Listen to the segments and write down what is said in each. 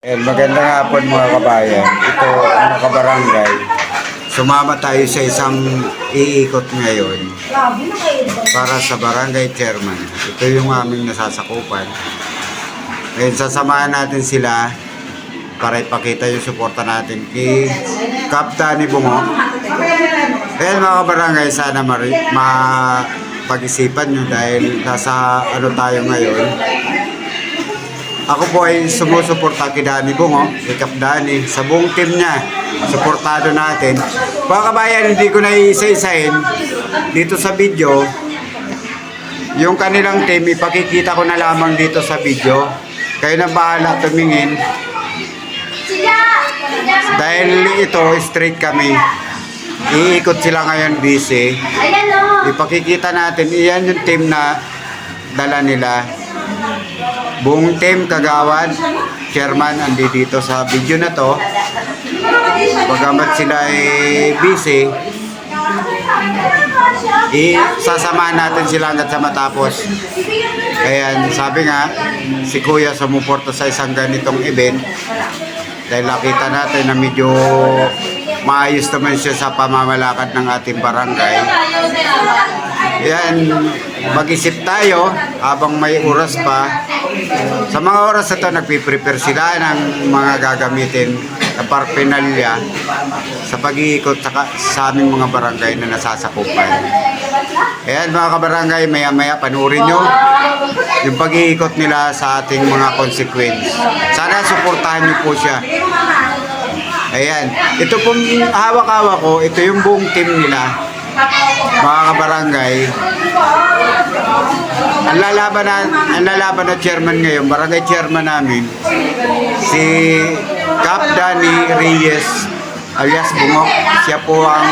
Eh, magandang hapon mga kabayan. Ito mga kabarangay. Sumama tayo sa isang iikot ngayon para sa barangay chairman. Ito yung aming nasasakupan. Ngayon sasamahan natin sila para ipakita yung suporta natin kay Kapta ni Bungo. Ayan mga kabarangay, sana mari, mapag-isipan nyo dahil nasa ano tayo ngayon. Ako po ay sumusuporta kay Danny Bungo, kay Kap Danny, sa buong team niya. Suportado natin. Mga kabayan, hindi ko na isa-isahin dito sa video. Yung kanilang team, ipakikita ko na lamang dito sa video. Kayo na bahala tumingin. Dahil ito, straight kami. Iikot sila ngayon busy. Ayan o. Ipakikita natin, iyan yung team na dala nila. Buong team kagawad, chairman, andi dito sa video na to. Pagamat sila ay busy, i-sasamahan natin sila hanggat sa matapos. Ayan, sabi nga, si Kuya sumuporta sa isang ganitong event. Dahil nakita natin na medyo maayos naman siya sa pamamalakad ng ating barangay. Yan, mag-isip tayo habang may oras pa. Sa mga oras na ito, nagpiprepare sila ng mga gagamitin na parpinalya sa pag-iikot sa, sa aming mga barangay na nasasakupan. Ayan mga kabarangay, maya-maya panurin nyo yung pag-iikot nila sa ating mga consequence. Sana suportahan nyo po siya. Ayan, ito pong hawak-hawak ko, ito yung buong team nila mga kabarangay, ang lalaban na, ang lalaban na chairman ngayon, barangay chairman namin, si Cap Danny Reyes alias Bungo. Siya po ang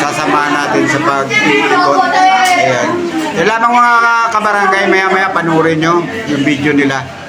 sasamahan natin sa pag-iikot. Ayan. Yan lamang mga kabarangay, maya-maya panurin nyo yung video nila.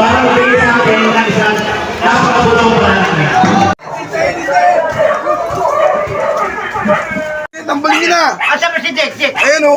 Para magbigay sa atin ng isang napakabulong malalaki. Tambal nila. Asa ba si Dek? Dek? Ayan o.